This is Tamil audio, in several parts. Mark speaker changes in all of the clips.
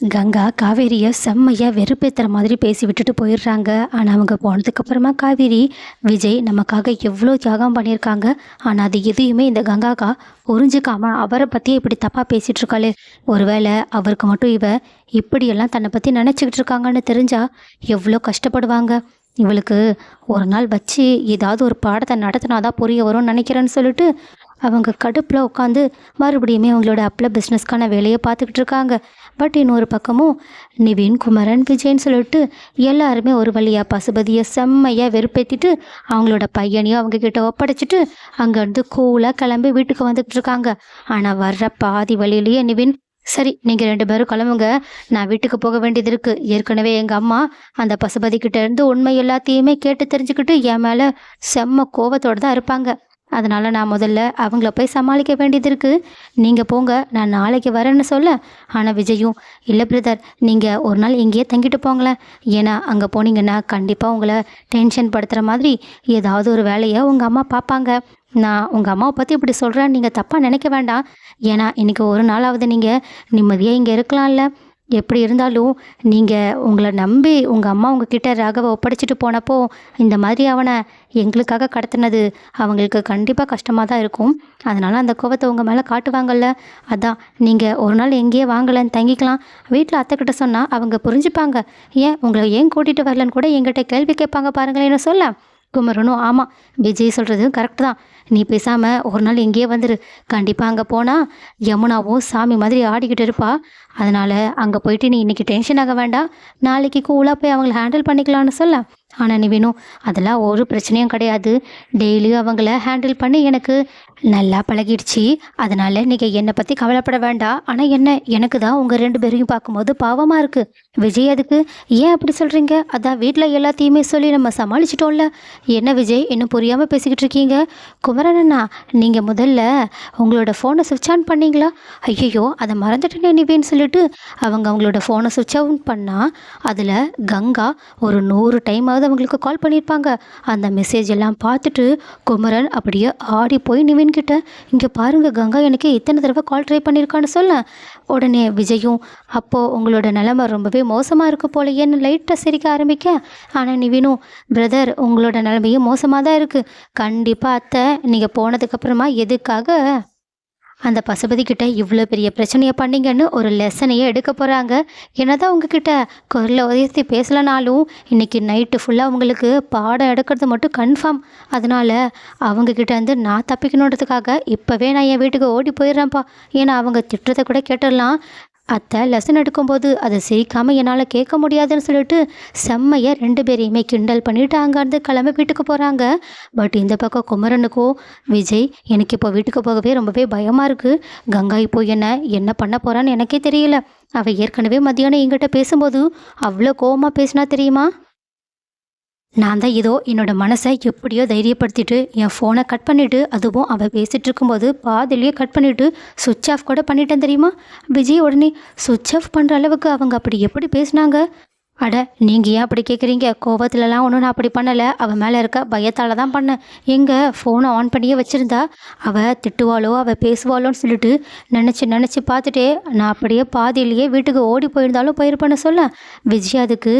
Speaker 1: கங்கா காவேரியை செம்மையாக வெறுப்பேற்றுற மாதிரி பேசி விட்டுட்டு போயிடுறாங்க. ஆனால் அவங்க போனதுக்கப்புறமா காவேரி விஜய் நமக்காக எவ்வளோ தியாகம் பண்ணியிருக்காங்க. ஆனால் அது எதையுமே இந்த கங்காக்கா புரிஞ்சுக்காம அவரை பற்றியே இப்படி தப்பாக பேசிகிட்டு இருக்காளே. ஒருவேளை அவருக்கு மட்டும் இவ இப்படியெல்லாம் தன்னை பற்றி நினச்சிக்கிட்டு இருக்காங்கன்னு தெரிஞ்சால் எவ்வளோ கஷ்டப்படுவாங்க. இவளுக்கு ஒரு நாள் வச்சு ஏதாவது ஒரு பாடத்தை நடத்தினாதான் புரிய வரும்னு நினைக்கிறேன்னு சொல்லிட்டு அவங்க கடுப்பில் உட்காந்து மறுபடியுமே அவங்களோட அப்பில் பிஸ்னஸ்க்கான வேலையை பார்த்துக்கிட்டு இருக்காங்க. பட் இன்னொரு பக்கமும் நிவின் குமரன் விஜய்ன்னு சொல்லிட்டு எல்லாருமே ஒரு வழியாக பசுபதியை செம்மையாக வெறுப்பேற்றிட்டு அவங்களோட பையனையும் அவங்க கிட்ட ஒப்படைச்சிட்டு அங்கேருந்து கூலாக கிளம்பி வீட்டுக்கு வந்துக்கிட்டு இருக்காங்க. ஆனால் வர்ற பாதி வழியிலேயே நிவின் சரி நீங்கள் ரெண்டு பேரும் கிளம்புங்க. நான் வீட்டுக்கு போக வேண்டியது இருக்குது ஏற்கனவே எங்கள் அம்மா அந்த பசுபதிக்கிட்டேருந்து இருந்து உண்மை எல்லாத்தையுமே கேட்டு தெரிஞ்சுக்கிட்டு என் மேலே செம்ம கோவத்தோடு தான் இருப்பாங்க. அதனால் நான் முதல்ல அவங்கள போய் சமாளிக்க வேண்டியது இருக்குது நீங்கள் போங்க நான் நாளைக்கு வரேன்னு சொல்ல. ஆனால் விஜயும் இல்லை பிரதர் நீங்கள் ஒரு நாள் இங்கேயே தங்கிட்டு போங்களேன். ஏன்னா அங்கே போனீங்கன்னா கண்டிப்பாக உங்களை டென்ஷன் படுத்துகிற மாதிரி ஏதாவது ஒரு வேலையை உங்கள் அம்மா பார்ப்பாங்க நான் உங்கள் அம்மாவை பற்றி இப்படி சொல்கிறேன் நீங்கள் தப்பாக நினைக்க வேண்டாம். ஏன்னா இன்றைக்கி ஒரு நாளாவது நீங்கள் நிம்மதியாக இங்கே இருக்கலாம்ல. எப்படி இருந்தாலும் நீங்கள் உங்களை நம்பி உங்கள் அம்மா உங்ககிட்ட ராகவை ஒப்படைச்சிட்டு போனப்போ இந்த மாதிரி அவனை எங்களுக்காக கடத்தினது அவங்களுக்கு கண்டிப்பாக கஷ்டமாக தான் இருக்கும். அதனால் அந்த கோவத்தை உங்கள் மேலே காட்டுவாங்கல்ல. அதான் நீங்கள் ஒரு நாள் எங்கேயே வாங்கலன்னு தங்கிக்கலாம். வீட்டில் அத்தைக்கிட்ட சொன்னால் அவங்க புரிஞ்சுப்பாங்க. ஏன் உங்களை ஏன் கூட்டிகிட்டு வரலன்னு கூட எங்கிட்ட கேள்வி கேட்பாங்க பாருங்களேன்னு சொல்ல குமரனும் ஆமாம் விஜய் சொல்கிறது கரெக்டு தான். நீ பேசாமல் ஒரு நாள் இங்கேயே வந்துரு. கண்டிப்பாக அங்கே போனால் யமுனாவும் சாமி மாதிரி ஆடிக்கிட்டு இருப்பா. அதனால் அங்கே போயிட்டு நீ இன்றைக்கி டென்ஷன் ஆக வேண்டாம். நாளைக்கு கூலாக போய் அவங்கள ஹேண்டில் பண்ணிக்கலாம்னு சொல்ல. ஆனால் நீ வேணும் அதெல்லாம் ஒரு பிரச்சனையும் கிடையாது. டெய்லியும் அவங்கள ஹேண்டில் பண்ணி எனக்கு நல்லா பழகிடுச்சு. அதனால் நீங்கள் என்னை பற்றி கவலைப்பட வேண்டாம். ஆனால் என்ன எனக்கு தான் உங்கள் ரெண்டு பேரையும் பார்க்கும்போது பாவமாக இருக்குது விஜய் அதுக்கு ஏன் அப்படி சொல்கிறீங்க அதான் வீட்டில் எல்லாத்தையுமே சொல்லி நம்ம சமாளிச்சிட்டோம்ல. என்ன விஜய் இன்னும் புரியாமல் பேசிக்கிட்டு இருக்கீங்க? குமரன் அண்ணா நீங்கள் முதல்ல உங்களோட ஃபோனை சுவிட்ச் ஆன் பண்ணீங்களா? ஐயோ அதை மறந்துட்டேனே நிவேன்னு சொல்லிட்டு அவங்க அவங்களோட ஃபோனை சுவிட்ச் ஆன் பண்ணால் அதில் கங்கா ஒரு நூறு டைமாவது அவங்களுக்கு கால் பண்ணியிருப்பாங்க அந்த மெசேஜ் எல்லாம் பார்த்துட்டு குமரன் அப்படியே ஆடி போய் நிவின்கிட்ட இங்கே பாருங்க கங்கா எனக்கு இத்தனை தடவை கால் ட்ரை பண்ணியிருக்கான்னு சொல்ல. உடனே விஜயும் அப்போது உங்களோட நிலைமை ரொம்பவே மோசமாக இருக்கு போலையேன்னு லைட்டாக சிரிக்க ஆரம்பிக்க. ஆனால் நிவினும் பிரதர் உங்களோட நிலைமையும் மோசமாக தான் இருக்குது கண்டிப்பாக அத்தை நீங்கள் போனதுக்கப்புறமா எதுக்காக அந்த பசுபதிக்கிட்ட இவ்வளோ பெரிய பிரச்சனையை பண்ணீங்கன்னு ஒரு லெசனையே எடுக்க போகிறாங்க என்னதான் உங்ககிட்ட குரலை உயர்த்தி பேசலனாலும் இன்றைக்கி நைட்டு ஃபுல்லாக அவங்களுக்கு பாடம் எடுக்கிறது மட்டும் கன்ஃபார்ம் அதனால் அவங்கக்கிட்டேருந்து நான் தப்பிக்கணுன்றதுக்காக இப்போவே நான் என் வீட்டுக்கு ஓடி போயிடுறேன்ப்பா. ஏன்னா அவங்க திட்டுறதை கூட கேட்டுடலாம். அத்தை லெசன் எடுக்கும்போது அதை சிரிக்காமல் என்னால் கேட்க முடியாதுன்னு சொல்லிட்டு செம்மையை ரெண்டு பேரையுமே கிண்டல் பண்ணிவிட்டு அங்கேருந்து கிளம்பி வீட்டுக்கு போகிறாங்க பட் இந்த பக்கம் குமரனுக்கோ விஜய் எனக்கு இப்போ வீட்டுக்கு போகவே ரொம்பவே பயமாக இருக்குது கங்கா இப்போ என்ன என்ன பண்ண போகிறான்னு எனக்கே தெரியல. அவள் ஏற்கனவே மத்தியானம் என்கிட்ட பேசும்போது அவ்வளோ கோவமாக பேசினா தெரியுமா? நான் தான் ஏதோ என்னோடய மனசை எப்படியோ தைரியப்படுத்திட்டு என் ஃபோனை கட் பண்ணிவிட்டு அதுவும் அவள் பேசிகிட்டு இருக்கும்போது பாதிலேயே கட் பண்ணிவிட்டு சுவிட்ச் ஆஃப் கூட பண்ணிட்டேன் தெரியுமா? விஜய் உடனே சுவிட்ச் ஆஃப் பண்ணுற அளவுக்கு அவங்க அப்படி எப்படி பேசுனாங்க? அட நீங்கள் ஏன் அப்படி கேட்குறீங்க கோவத்துலலாம் ஒன்றும் நான் அப்படி பண்ணலை. அவள் மேலே இருக்க பயத்தால் தான் பண்ணேன். எங்கே? ஃபோனை ஆன் பண்ணியே வச்சுருந்தா. அவள் திட்டுவாளோ அவள் பேசுவாளோன்னு சொல்லிட்டு நினச்சி நினச்சி பார்த்துட்டே நான் அப்படியே பாதியிலேயே வீட்டுக்கு ஓடி போயிருந்தாலும் போயிருப்பேன்னு சொல்ல. விஜய் அதுக்கு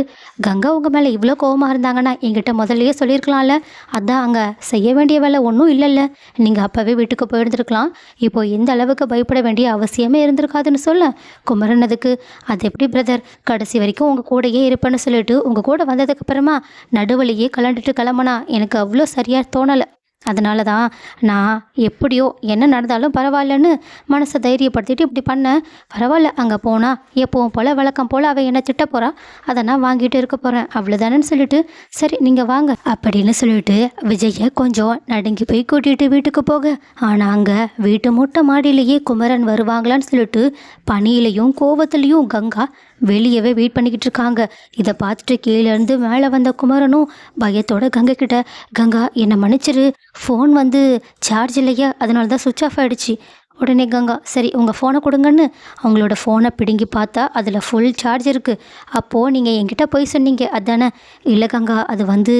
Speaker 1: கங்கா உங்கள் மேலே இவ்வளோ கோவமாக இருந்தாங்கன்னா எங்கிட்ட முதல்லையே சொல்லியிருக்கலாம்ல. அதான் அங்கே செய்ய வேண்டிய வேலை ஒன்றும் இல்லைல்ல. நீங்கள் அப்போவே வீட்டுக்கு போயிருந்துருக்கலாம். இப்போ எந்த அளவுக்கு பயப்பட வேண்டிய அவசியமே இருந்திருக்காதுன்னு சொல்ல. குமரன் அதுக்கு அது எப்படி பிரதர் கடைசி வரைக்கும் உங்கள் கூடயே இருப்பேன்னு சொல்லிட்டு உங்கள் கூட வந்ததுக்கப்புறமா நடுவழியே கலண்டுட்டு கிளம்புனா எனக்கு அவ்வளோ சரியாக தோணலை. அதனால தான் நான் எப்படியோ என்ன நடந்தாலும் பரவாயில்லன்னு மனசை தைரியப்படுத்திட்டு இப்படி பண்ணேன் பரவாயில்ல அங்கே போனால் எப்பவும் போல் வழக்கம் போல் அவள் என்ன திட்ட போகிறா அதை நான் வாங்கிட்டு இருக்க போகிறேன் அவ்வளோதானேன்னு சொல்லிட்டு சரி நீங்கள் வாங்க. அப்படின்னு சொல்லிட்டு விஜயை கொஞ்சம் நடுங்கி போய் கூட்டிகிட்டு வீட்டுக்கு போக. ஆனால் அங்கே வீட்டு மொட்டை மாடியிலேயே குமரன் வருவாங்களான்னு சொல்லிட்டு பனியிலையும் கோவத்துலேயும் கங்கா வெளியவே வெயிட் பண்ணிக்கிட்டு இருக்காங்க. இதை பார்த்துட்டு கீழே இருந்து மேலே வந்த குமரனும் பயத்தோட கங்கை கிட்ட கங்கா என்னை மன்னிச்சிரு. ஃபோன் வந்து சார்ஜ் இல்லையா? அதனால தான் சுவிட்ச் ஆஃப் ஆகிடுச்சு உடனே கங்கா சரி உங்கள் ஃபோனை கொடுங்கன்னு அவங்களோட ஃபோனை பிடுங்கி பார்த்தா அதில் ஃபுல் சார்ஜ் இருக்குது அப்போது நீங்கள் என்கிட்ட போய் சொன்னீங்க. அதானே? இல்லை கங்கா அது வந்து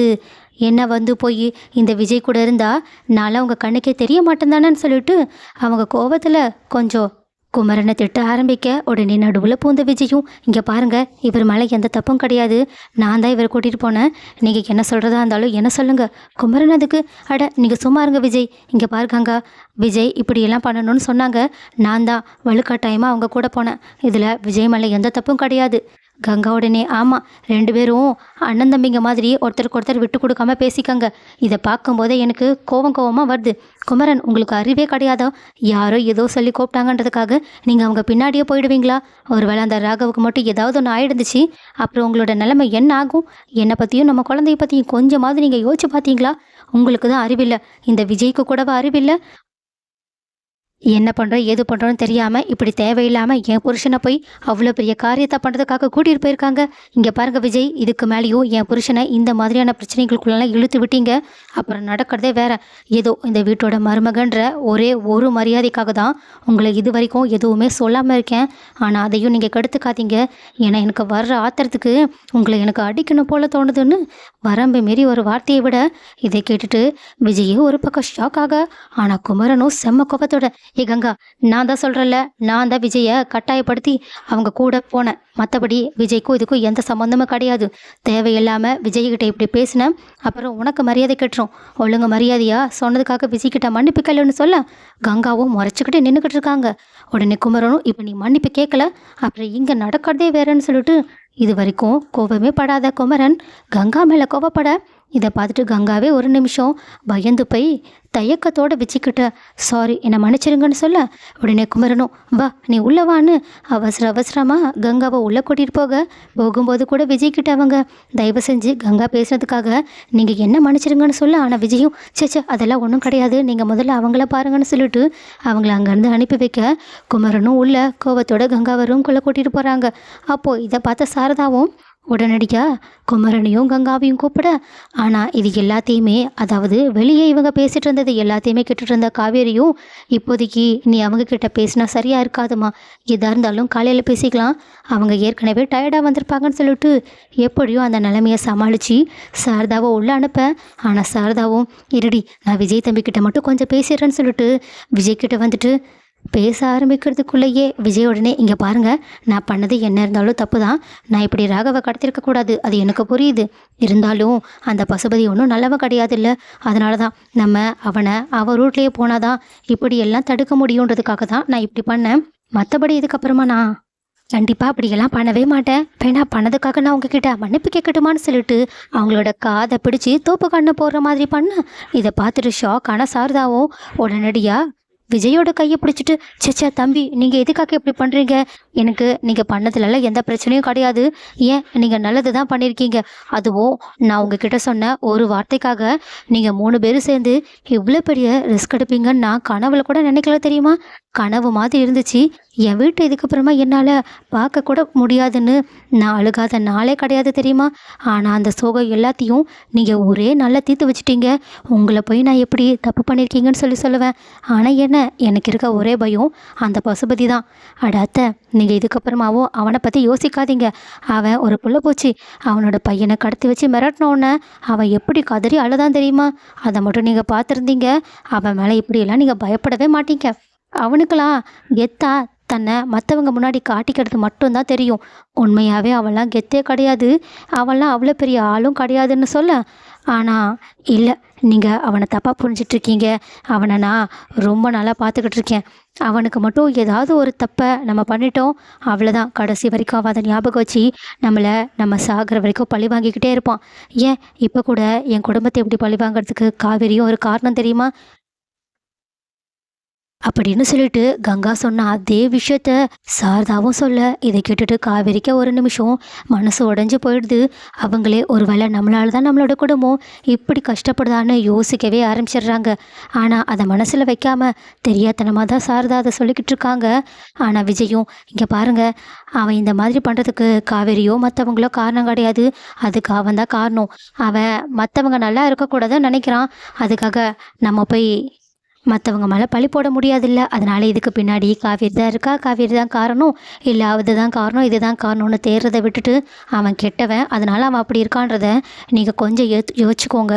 Speaker 1: என்ன வந்து போய் இந்த விஜய் கூட இருந்தால் நான்லாம் உங்கள் கண்ணுக்கே தெரிய மாட்டேன் தானேன்னு சொல்லிட்டு அவங்க கோபத்தில் கொஞ்சம் குமரனை திட்ட ஆரம்பிக்க உடனே நடுவில் பூந்த விஜயும் இங்கே பாருங்க இவர் மேலே எந்த தப்பும் கிடையாது. நான் தான் இவரை கூட்டிகிட்டு போனேன். நீங்கள் என்ன சொல்கிறதா இருந்தாலும் என்ன சொல்லுங்கள் குமரன் அதுக்கு அட நீங்கள் சும்மா இருங்க விஜய். இங்கே பாருக்காங்க விஜய் இப்படியெல்லாம் பண்ணணும்னு சொன்னாங்க. நான் தான் வலுக்கட்டாயமாக அவங்க கூட போனேன். இதில் விஜய் மேலே எந்த தப்பும் கிடையாது. கங்கா உடனே ஆமாம் ரெண்டு பேரும் அண்ணன் தம்பிங்க மாதிரி ஒருத்தருக்கு ஒருத்தர் விட்டு கொடுக்காம பேசிக்கங்க. இதை பார்க்கும்போதே எனக்கு கோவம் கோவமாக வருது. குமரன் உங்களுக்கு அறிவே கிடையாதோ? யாரோ ஏதோ சொல்லி கூப்பிட்டாங்கன்றதுக்காக நீங்கள் அவங்க பின்னாடியே போயிடுவீங்களா? ஒருவேளை அந்த ராகவுக்கு மட்டும் ஏதாவது ஒன்று ஆயிடுந்துச்சு அப்புறம் உங்களோட நிலைமை என்ன ஆகும்? என்னை பற்றியும் நம்ம குழந்தைய பற்றியும் கொஞ்சமாவது நீங்கள் யோசிச்சு பார்த்தீங்களா? உங்களுக்கு தான் அறிவில்லை. இந்த விஜய்க்கு கூடவா அறிவில்லை? என்ன பண்ணுறோம் ஏது பண்ணுறோன்னு தெரியாமல் இப்படி தேவையில்லாமல் என் புருஷனை போய் அவ்வளோ பெரிய காரியத்தை பண்ணுறதுக்காக கூட்டிகிட்டு போயிருக்காங்க. இங்கே பாருங்கள் விஜய் இதுக்கு மேலேயும் என் புருஷனை இந்த மாதிரியான பிரச்சனைகளுக்குள்ளெல்லாம் இழுத்து விட்டீங்க. அப்புறம் நடக்கிறதே வேற. ஏதோ இந்த வீட்டோட மருமகன்ற ஒரே ஒரு மரியாதைக்காக தான் உங்களை இது வரைக்கும் எதுவுமே சொல்லாமல் இருக்கேன். ஆனால் அதையும் நீங்கள் கெடுத்துக்காதீங்க. ஏன்னா எனக்கு வர்ற ஆத்திரத்துக்கு உங்களை எனக்கு அடிக்கணும் போல தோணுதுன்னு வரம்பு மீறி ஒரு வார்த்தையை விட இதை கேட்டுட்டு விஜயும் ஒரு பக்கம் ஷாக் ஆக ஆனால் குமரனும் செம்ம கோபத்தோட ஏ கங்கா நான் தான் சொல்கிறேன்ல நான் தான் விஜயை கட்டாயப்படுத்தி அவங்க கூட போனேன். மற்றபடி விஜய்க்கும் இதுக்கும் எந்த சம்மந்தமும் கிடையாது. தேவையில்லாமல் விஜய்கிட்ட இப்படி பேசினேன். அப்புறம் உனக்கு மரியாதை கட்டுறோம். ஒழுங்கு மரியாதையாக சொன்னதுக்காக விஜய்கிட்ட மன்னிப்பு கேளுன்னு சொல்ல கங்காவும் முறைச்சிக்கிட்டு நின்றுக்கிட்டு இருக்காங்க. உடனே குமரனும் இப்போ நீ மன்னிப்பு கேட்கல அப்புறம் இங்கே நடக்கிறதே வேறேன்னு சொல்லிட்டு இது வரைக்கும் கோபமே படாத குமரன் கங்கா மேலே கோபப்பட இதை பார்த்துட்டு கங்காவே ஒரு நிமிஷம் பயந்து போய் தயக்கத்தோடு வச்சுக்கிட்ட சாரி என்னை மன்னிச்சிருங்கன்னு சொல்ல? உடனே குமரனும் வா நீ உள்ளே வான்னு அவசர அவசரமாக கங்காவை உள்ளே கூட்டிகிட்டு போக. போகும்போது கூட விஜய்கிட்ட அவங்க தயவு செஞ்சு கங்கா பேசுனதுக்காக நீங்கள் என்ன மன்னிச்சிருங்கன்னு சொல்ல? ஆனால் விஜயும் சே சே அதெல்லாம் ஒன்றும் கிடையாது. நீங்கள் முதல்ல அவங்கள பாருங்கன்னு சொல்லிட்டு அவங்கள அங்கேருந்து அனுப்பி வைக்க குமரனும் உள்ள கோபத்தோட கங்காவை ரூம்குள்ளே கூட்டிகிட்டு போகிறாங்க அப்போது இதை பார்த்த சாரதாவும் உடனடியாக குமரனையும் கங்காவையும் கூப்பிட ஆனால் இது எல்லாத்தையுமே அதாவது வெளியே இவங்க பேசிட்டு இருந்தது எல்லாத்தையுமே கேட்டுட்டு இருந்த காவேரியும் இப்போதைக்கு நீ அவங்க கிட்ட பேசினா சரியாக இருக்காதுமா? எதாக இருந்தாலும் காலையில் பேசிக்கலாம். அவங்க ஏற்கனவே டயர்டாக வந்திருப்பாங்கன்னு சொல்லிட்டு எப்படியும் அந்த நிலைமையை சமாளித்து சாரதாவை உள்ளே அனுப்ப. ஆனால் சாரதாவும் இருடி நான் விஜய் தம்பிக்கிட்ட மட்டும் கொஞ்சம் பேசிடுறேன்னு சொல்லிட்டு விஜய் கிட்ட வந்துட்டு பேச ஆரம்பிக்கிறதுக்குள்ளேயே விஜய் உடனே இங்கே பாருங்க நான் பண்ணது என்ன இருந்தாலும் தப்பு தான் நான் இப்படி ராகவை கடத்திருக்க கூடாது. அது எனக்கு புரியுது. இருந்தாலும் அந்த பசுபதி ஒன்றும் நல்லவன் கிடையாது இல்லை அதனால தான் நம்ம அவனை அவன் ரூட்லேயே போனாதான் இப்படி எல்லாம் தடுக்க முடியுன்றதுக்காக தான் நான் இப்படி பண்ணேன். மற்றபடி இதுக்கப்புறமா நான் கண்டிப்பாக அப்படியெல்லாம் பண்ணவே மாட்டேன். வேணா பண்ணதுக்காக நான் உங்ககிட்ட மன்னிப்பு கேட்கட்டுமான்னு சொல்லிட்டு அவங்களோட காதை பிடிச்சி தோப்பு கண்ணு போடுற மாதிரி பண்ண. இதை பார்த்துட்டு ஷாக் சாரதாவும் உடனடியாக விஜயோட கையை பிடிச்சிட்டு சேச்சா தம்பி நீங்கள் எதுக்காக இப்படி பண்ணுறீங்க எனக்கு நீங்கள் பண்ணதுலலாம் எந்த பிரச்சனையும் கிடையாது. ஏன்? நீங்கள் நல்லது தான் பண்ணியிருக்கீங்க அதுவும் நான் உங்ககிட்ட சொன்ன ஒரு வார்த்தைக்காக நீங்கள் மூணு பேரும் சேர்ந்து இவ்வளோ பெரிய ரிஸ்க் எடுப்பீங்கன்னு நான் கனவுல கூட நினைக்கல தெரியுமா? கனவு மாதிரி இருந்துச்சு. என் வீட்டை இதுக்கப்புறமா என்னால் பார்க்க கூட முடியாதுன்னு நான் அழுகாத நாளே கிடையாது தெரியுமா? ஆனால் அந்த சோகம் எல்லாத்தையும் நீங்கள் ஒரே நல்லா தீர்த்து வச்சிட்டீங்க. உங்களை போய் நான் எப்படி தப்பு பண்ணியிருக்கீங்கன்னு சொல்லி சொல்லுவேன். ஆனால் என்ன? எனக்கு இருக்க ஒரே பயம் அந்த பசுபதி தான். அடாத்த நீங்கள் இதுக்கப்புறமாவும் அவனை பற்றி யோசிக்காதீங்க. அவன் ஒரு புள்ள போச்சு. அவனோட பையனை கடத்தி வச்சு மிரட்டினோடனே அவன் எப்படி கதறி அழுதான் தெரியுமா? அதை மட்டும் நீங்கள் பார்த்துருந்தீங்க. அவன் மேலே இப்படியெல்லாம் நீங்கள் பயப்படவே மாட்டீங்க. அவனுக்கெல்லாம் கெத்தா தன்னை மற்றவங்க முன்னாடி காட்டிக்கிறது மட்டும்தான் தெரியும். உண்மையாகவே அவள்லாம் கெத்தே கிடையாது. அவள்லாம் அவ்வளோ பெரிய ஆளும் கிடையாதுன்னு சொல்ல. ஆனால் இல்லை நீங்கள் அவனை தப்பாக புரிஞ்சிட்ருக்கீங்க. அவனை நான் ரொம்ப நாளாக பார்த்துக்கிட்டு இருக்கேன் அவனுக்கு மட்டும் ஏதாவது ஒரு தப்பை நம்ம பண்ணிட்டோம். அவ்வளோதான். கடைசி வரைக்கும் அவன் அதை ஞாபகம் வச்சு நம்மளை நம்ம சாகிற வரைக்கும் பழி வாங்கிக்கிட்டே இருப்பான். ஏன்? இப்போ கூட என் குடும்பத்தை எப்படி பழி வாங்குறதுக்கு காவேரியும் ஒரு காரணம் தெரியுமா? அப்படின்னு சொல்லிட்டு கங்கா சொன்ன அதே விஷயத்த சாரதாவும் சொல்ல. இதை கேட்டுட்டு காவேரிக்க ஒரு நிமிஷம் மனசு உடஞ்சி போயிடுது. அவங்களே ஒருவேளை நம்மளால தான் நம்மளோட குடும்பம் இப்படி கஷ்டப்படுதான்னு யோசிக்கவே ஆரம்பிச்சிடுறாங்க. ஆனால் அதை மனசில் வைக்காம தெரியாதனமாக தான் சாரதா அதை சொல்லிக்கிட்டு இருக்காங்க. ஆனால் விஜயும் இங்கே பாருங்க அவன் இந்த மாதிரி பண்ணுறதுக்கு காவேரியோ மற்றவங்களோ காரணம் கிடையாது. அதுக்கு அவன் தான் காரணம். அவன் மற்றவங்க நல்லா இருக்கக்கூடாதுன்னு நினைக்கிறான். அதுக்காக நம்ம போய் மற்றவங்க மேலே பழி போட முடியாதில்ல. அதனால இதுக்கு பின்னாடி காவேரி தான் இருக்கா? காவேரி தான் காரணம்? இல்லை அதுதான் காரணம் இதுதான் காரணம்னு தேடுறதை விட்டுட்டு அவன் கெட்டவன். அதனால் அவன் அப்படி இருக்கான்றத நீங்கள் கொஞ்சம் யோசி யோசிச்சுக்கோங்க.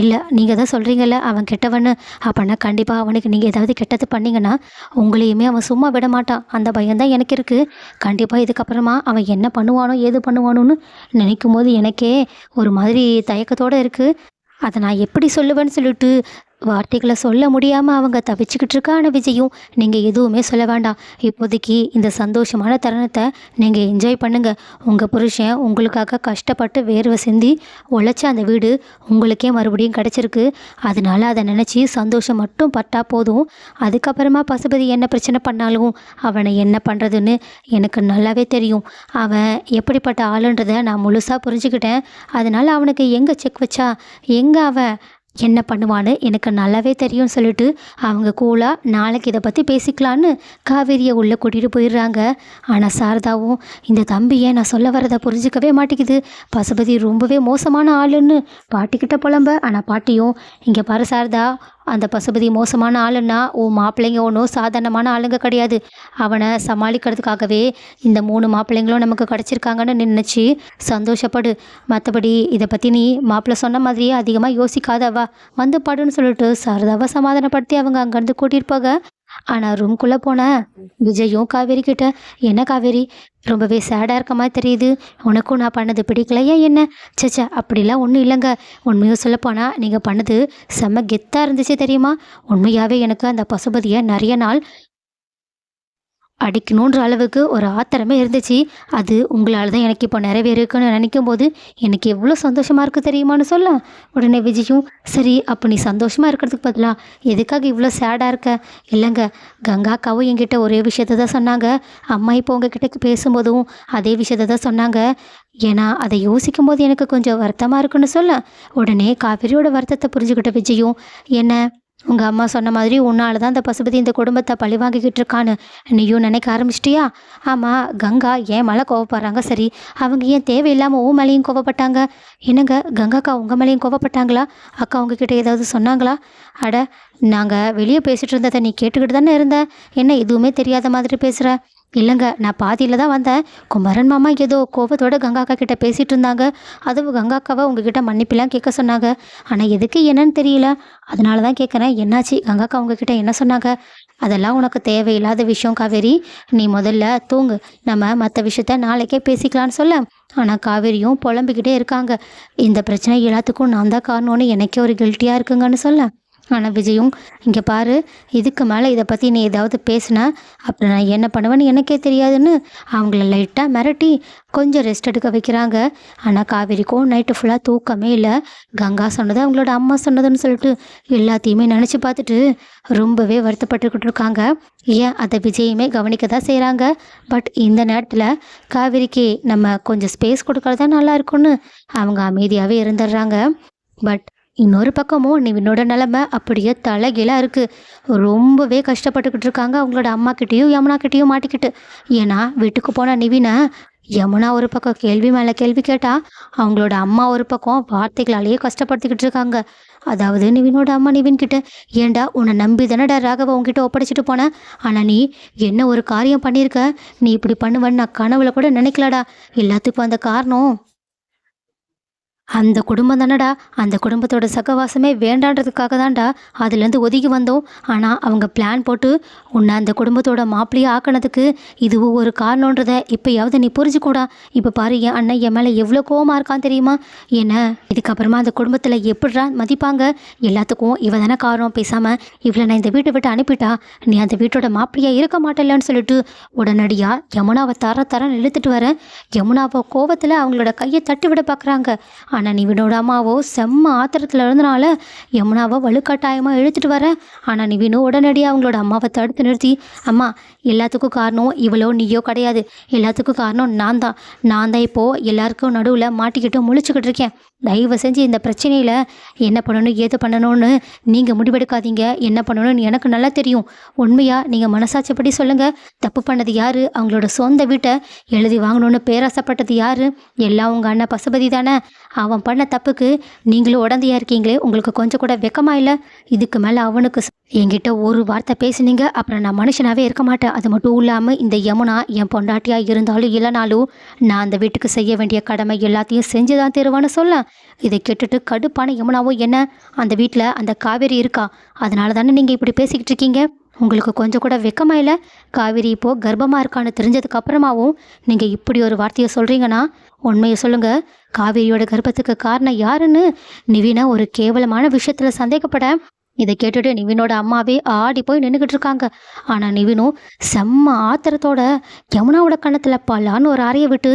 Speaker 1: இல்லை நீங்கள் தான் சொல்கிறீங்கல்ல அவன் கெட்டவன்னு. அப்படின்னா கண்டிப்பாக அவனுக்கு நீங்கள் ஏதாவது கெட்டது பண்ணிங்கன்னா உங்களையுமே அவன் சும்மா விட மாட்டான். அந்த பயம்தான் எனக்கு இருக்குது கண்டிப்பாக இதுக்கப்புறமா அவன் என்ன பண்ணுவானோ ஏது பண்ணுவானோன்னு நினைக்கும் போது எனக்கே ஒரு மாதிரி தயக்கத்தோடு இருக்குது அதை நான் எப்படி சொல்லுவேன்னு சொல்லிட்டு வார்த்தைகளை சொல்ல முடியாமல் அவங்க தவிச்சுக்கிட்டு இருக்கான விஜயும் நீங்கள் எதுவுமே சொல்ல வேண்டாம். இப்போதைக்கு இந்த சந்தோஷமான தருணத்தை நீங்கள் என்ஜாய் பண்ணுங்கள் உங்கள் புருஷன் உங்களுக்காக கஷ்டப்பட்டு வேர்வை சிந்தி உழைச்ச அந்த வீடு உங்களுக்கே மறுபடியும் கிடச்சிருக்கு. அதனால அதை நினச்சி சந்தோஷம் மட்டும் பட்டா போதும். அதுக்கப்புறமா பசுபதி என்ன பிரச்சனை பண்ணாலும் அவனை என்ன பண்ணுறதுன்னு எனக்கு நல்லாவே தெரியும். அவன் எப்படிப்பட்ட ஆளுன்றதை நான் முழுசாக புரிஞ்சுக்கிட்டேன். அதனால் அவனுக்கு எங்கே செக் வச்சா எங்கே அவன் என்ன பண்ணுவான்னு எனக்கு நல்லாவே தெரியும்னு சொல்லிட்டு அவங்க கூலாக நாளைக்கு இதை பற்றி பேசிக்கலான்னு காவேரியை உள்ளே கூட்டிகிட்டு போயிடுறாங்க. ஆனால் சாரதாவும் இந்த தம்பியை நான் சொல்ல வரதை புரிஞ்சிக்கவே மாட்டேங்குது. பசுபதி ரொம்பவே மோசமான ஆளுன்னு பாட்டிக்கிட்ட புலம்ப. ஆனால் பாட்டியும் இங்கே பாரு சாரதா அந்த பசுபதி மோசமான ஆளுன்னா ஓ மாப்பிள்ளைங்க ஒன்றும் சாதாரணமான ஆளுங்க கிடையாது. அவனை சமாளிக்கிறதுக்காகவே இந்த மூணு மாப்பிள்ளைங்களும் நமக்கு கிடச்சிருக்காங்கன்னு நினச்சி சந்தோஷப்படு. மற்றபடி இதை பற்றி நீ மாப்பிள்ளை சொன்ன மாதிரியே அதிகமாக யோசிக்காதவா? வந்து படுன்னு சொல்லிட்டு சாரதாவை சமாதானப்படுத்தி அவங்க அங்கேருந்து கூட்டிகிட்டு போக ஆனால் ரூம்குள்ளே போனேன் விஜயும் காவேரி கிட்ட என்ன காவேரி? ரொம்பவே சேடாக இருக்க மாதிரி தெரியுது. உனக்கும் நான் பண்ணது பிடிக்கலையா என்ன? சச்சா அப்படிலாம் ஒன்றும் இல்லைங்க. உண்மையாக சொல்லப்போனால் நீங்கள் பண்ணது செம்ம கெத்தாக இருந்துச்சு தெரியுமா? உண்மையாகவே எனக்கு அந்த பசுபதியை நிறைய நாள் அடிக்கணுன்ற அளவுக்கு ஒரு ஆத்திரமே இருந்துச்சு. அது உங்களால் தான் எனக்கு இப்போ நிறைவேறிருக்குன்னு நினைக்கும் போது எனக்கு எவ்வளோ சந்தோஷமாக இருக்குது தெரியுமான்னு சொல்ல. உடனே விஜயும் சரி அப்போ நீ சந்தோஷமாக இருக்கிறதுக்கு பதிலாக எதுக்காக இவ்வளோ சேடாக இருக்க? இல்லைங்க கங்காக்காவும் என்கிட்ட ஒரே விஷயத்த தான் சொன்னாங்க. அம்மா இப்போ உங்ககிட்ட பேசும்போதும் அதே விஷயத்த தான் சொன்னாங்க. ஏன்னா அதை யோசிக்கும் போது எனக்கு கொஞ்சம் வருத்தமாக இருக்குன்னு சொல்ல. உடனே காவிரியோட வருத்தத்தை புரிஞ்சுக்கிட்ட விஜயும் என்ன உங்கள் அம்மா சொன்ன மாதிரி உன்னால தான் இந்த பசுபதி இந்த குடும்பத்தை பழி வாங்கிக்கிட்டு இருக்கான்னு நீயும் நினைக்க ஆரம்பிச்சிட்டியா? ஆமாம் கங்கா ஏன் மலை கோவப்படுறாங்க? சரி அவங்க ஏன் தேவையில்லாமல் உன் மேலேயும் கோவப்பட்டாங்க? என்னங்க கங்காக்கா உங்கள் மேலேயும் கோவப்பட்டாங்களா? அக்கா உங்ககிட்ட ஏதாவது சொன்னாங்களா? அட நாங்கள் வெளியே பேசிகிட்டு இருந்ததை நீ கேட்டுக்கிட்டு தானே இருந்த? என்ன எதுவுமே தெரியாத மாதிரி பேசுகிற இல்லைங்க நான் பாதியில் தான் வந்தேன். குமரன் மாமா ஏதோ கோபத்தோட கங்காக்கா கிட்டே பேசிகிட்டு இருந்தாங்க. அதுவும் கங்காக்காவை உங்ககிட்ட மன்னிப்பெல்லாம் கேட்க சொன்னாங்க. ஆனால் எதுக்கு என்னன்னு தெரியல. அதனால தான் கேட்குறேன் என்னாச்சு? கங்காக்கா உங்ககிட்ட என்ன சொன்னாங்க? அதெல்லாம் உனக்கு தேவையில்லாத விஷயம் காவேரி. நீ முதல்ல தூங்கு. நம்ம மற்ற விஷயத்த நாளைக்கே பேசிக்கலான்னு சொல்ல. ஆனால் காவேரியும் புலம்பிக்கிட்டே இருக்காங்க. இந்த பிரச்சனை எல்லாத்துக்கும் நான் தான் காரணம்னு எனக்கே ஒரு கில்ட்டியாக இருக்குங்கன்னு சொல்ல. ஆனால் விஜயும் இங்கே பாரு இதுக்கு மேலே இதை பற்றி நீ ஏதாவது பேசுனா அப்புறம் நான் என்ன பண்ணுவேன்னு எனக்கே தெரியாதுன்னு அவங்கள லைட்டாக மிரட்டி கொஞ்சம் ரெஸ்ட் எடுக்க வைக்கிறாங்க. ஆனால் காவேரிக்கும் நைட்டு ஃபுல்லாக தூக்கமே இல்லை. கங்கா சொன்னது அவங்களோட அம்மா சொன்னதுன்னு சொல்லிட்டு எல்லாத்தையுமே நினச்சி பார்த்துட்டு ரொம்பவே வருத்தப்பட்டுக்கிட்டு இருக்காங்க. ஏன் அதை விஜயுமே கவனிக்க தான் செய்கிறாங்க பட் இந்த நேரத்தில் காவேரிக்கு நம்ம கொஞ்சம் ஸ்பேஸ் கொடுக்கறது தான் நல்லா இருக்கும்னு அவங்க அமைதியாகவே இருந்துடுறாங்க. பட் இன்னொரு பக்கமும் நிவினோட நிலமை அப்படியே தலைகீழாக இருக்குது ரொம்பவே கஷ்டப்பட்டுக்கிட்டு இருக்காங்க அவங்களோட அம்மாக்கிட்டேயும் யமுனாக்கிட்டேயும் மாட்டிக்கிட்டு. ஏன்னா வீட்டுக்கு போன நிவினை யமுனா ஒரு பக்கம் கேள்வி மேலே கேள்வி கேட்டால் அவங்களோட அம்மா ஒரு பக்கம் வார்த்தைகளாலேயே கஷ்டப்படுத்திக்கிட்டு இருக்காங்க. அதாவது நிவினோட அம்மா நிவின் கிட்ட ஏண்டா உன்னை நம்பி தானடா ராகவ உங்ககிட்ட ஒப்படைச்சிட்டு போனேன் ஆனால் நீ என்ன ஒரு காரியம் பண்ணியிருக்க? நீ இப்படி பண்ணுவேன்னு நான் கனவுல கூட நினைக்கலடா. எல்லாத்துக்கும் அந்த காரணம் அந்த குடும்பம் தானடா. அந்த குடும்பத்தோட சகவாசமே வேண்டான்றதுக்காக தான்டா அதுலேருந்து ஒதுங்கி வந்தோம். ஆனால் அவங்க பிளான் போட்டு உன்னை அந்த குடும்பத்தோட மாப்பிள்ளையே ஆக்கினதுக்கு இதுவும் ஒரு காரணன்றத இப்போயாவது நீ புரிஞ்சுக்கூடா. இப்போ பாரு என் அண்ணன் என் மேலே எவ்வளோ கோவமாக இருக்கான் தெரியுமா? என்ன இதுக்கப்புறமா அந்த குடும்பத்தில் எப்படிடா மதிப்பாங்க? எல்லாத்துக்கும் இவ தானே காரணம். பேசாமல் இவளை நான் இந்த வீட்டை விட்டு அனுப்பிட்டா நீ அந்த வீட்டோட மாப்பிளையாக இருக்க மாட்டேலன்னு சொல்லிட்டு உடனடியாக யமுனாவை தர தர இழுத்துட்டு வரேன் யமுனாவை கோவத்தில் அவங்களோட கையை தட்டி விட பார்க்குறாங்க ஆனால் நிவினோட அம்மாவோ செம்ம ஆத்திரத்தில் இருந்தனால யமுனாவை வலுக்கட்டாயமாக இழுத்துட்டு வர. ஆனால் நிவினோ உடனடியாக அவங்களோட அம்மாவை தடுத்து நிறுத்தி அம்மா எல்லாத்துக்கும் காரணம் இவ்வளோ நீயோ கிடையாது. எல்லாத்துக்கும் காரணம் நான் தான். நான் தான் இப்போது எல்லாருக்கும் நடுவில் மாட்டிக்கிட்டு முழிச்சுக்கிட்டு இருக்கேன். தயவு செஞ்சு இந்த பிரச்சனையில் என்ன பண்ணணும் ஏது பண்ணணும்னு நீங்கள் முடிவெடுக்காதீங்க. என்ன பண்ணணும்னு எனக்கு நல்லா தெரியும். உண்மையாக நீங்கள் மனசாட்சிப்படி சொல்லுங்கள் தப்பு பண்ணது யார்? அவங்களோட சொந்த வீட்டை எழுதி வாங்கணும்னு பேராசைப்பட்டது யார்? எல்லாம் உங்கள் அண்ணன் பசுபதி தானே? அவன் பண்ண தப்புக்கு நீங்களும் உடந்தையாக இருக்கீங்களே உங்களுக்கு கொஞ்சம் கூட வெக்கமா இல்லை? இதுக்கு மேலே அவனுக்கு என்கிட்ட ஒரு வார்த்தை பேசுனீங்க அப்புறம் நான் மனுஷனாவே இருக்க மாட்டேன். அது மட்டும் இல்லாமல் இந்த யமுனா என் பொண்டாட்டியாக இருந்தாலும் இல்லைனாலும் நான் அந்த வீட்டுக்கு செய்ய வேண்டிய கடமை எல்லாத்தையும் செஞ்சு தான் தருவான்னு சொல்ல. இதை கேட்டுட்டு கடுப்பான யமுனாவும் என்ன? அந்த வீட்டில் அந்த காவேரி இருக்கா? அதனால தானே நீங்கள் இப்படி பேசிக்கிட்டு இருக்கீங்க? உங்களுக்கு கொஞ்சம் கூட வெக்கமாக இல்லை? காவேரி இப்போது கர்ப்பமாக இருக்கான்னு தெரிஞ்சதுக்கு அப்புறமாவும் நீங்கள் இப்படி ஒரு வார்த்தையை சொல்கிறீங்கன்னா உண்மையை சொல்லுங்கள் காவேரியோட கர்ப்பத்துக்கு காரணம் யாருன்னு நிவீனா ஒரு கேவலமான விஷயத்தில் சந்தேகப்பட இதை கேட்டுட்டு நிவினோட அம்மாவே ஆடி போய் நின்றுக்கிட்டு இருக்காங்க ஆனால் நிவினும் செம்ம ஆத்திரத்தோட யமுனாவோட கண்ணத்தில் பலான்னு ஒரு அறையை விட்டு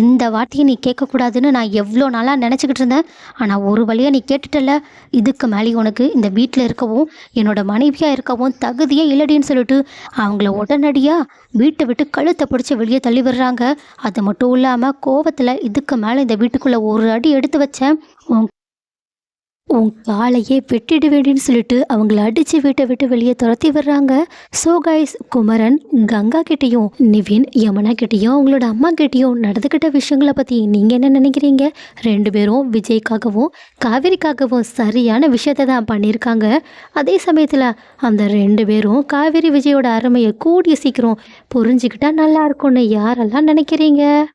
Speaker 1: இந்த வார்த்தையை நீ கேட்கக்கூடாதுன்னு நான் எவ்வளோ நாளாக நினச்சிக்கிட்டு இருந்தேன். ஆனால் ஒரு வழியாக நீ கேட்டுட்டல இதுக்கு மேலே உனக்கு இந்த வீட்டில் இருக்கவும் என்னோட மனைவியாக இருக்கவும் தகுதியே இல்லடின்னு சொல்லிட்டு அவங்கள உடனடியாக வீட்டை விட்டு கழுத்தை பிடிச்சி வெளியே தள்ளி விடுறாங்க. அது மட்டும் இல்லாமல் கோவத்தில் இதுக்கு மேலே இந்த வீட்டுக்குள்ளே ஒரு அடி எடுத்து வச்சேன். உன் காலையே வெட்டிட வேண்டின்னு சொல்லிட்டு அவங்கள அடித்து வீட்டை விட்டு வெளியே துரத்தி விடுறாங்க. ஸோ கைஸ் குமரன் கங்கா கிட்டேயும் நிவின் யமுனா கிட்டேயும் அவங்களோட அம்மா கிட்டேயும் நடந்துக்கிட்ட விஷயங்களை பற்றி நீங்கள் என்ன நினைக்கிறீங்க? ரெண்டு பேரும் விஜய்க்காகவும் காவேரிக்காகவும் சரியான விஷயத்த தான் பண்ணியிருக்காங்க. அதே சமயத்தில் அந்த ரெண்டு பேரும் காவேரி விஜயோட அருமையை கூடிய சீக்கிரம் புரிஞ்சுக்கிட்டா நல்லா இருக்கும்னு யாரெல்லாம் நினைக்கிறீங்க?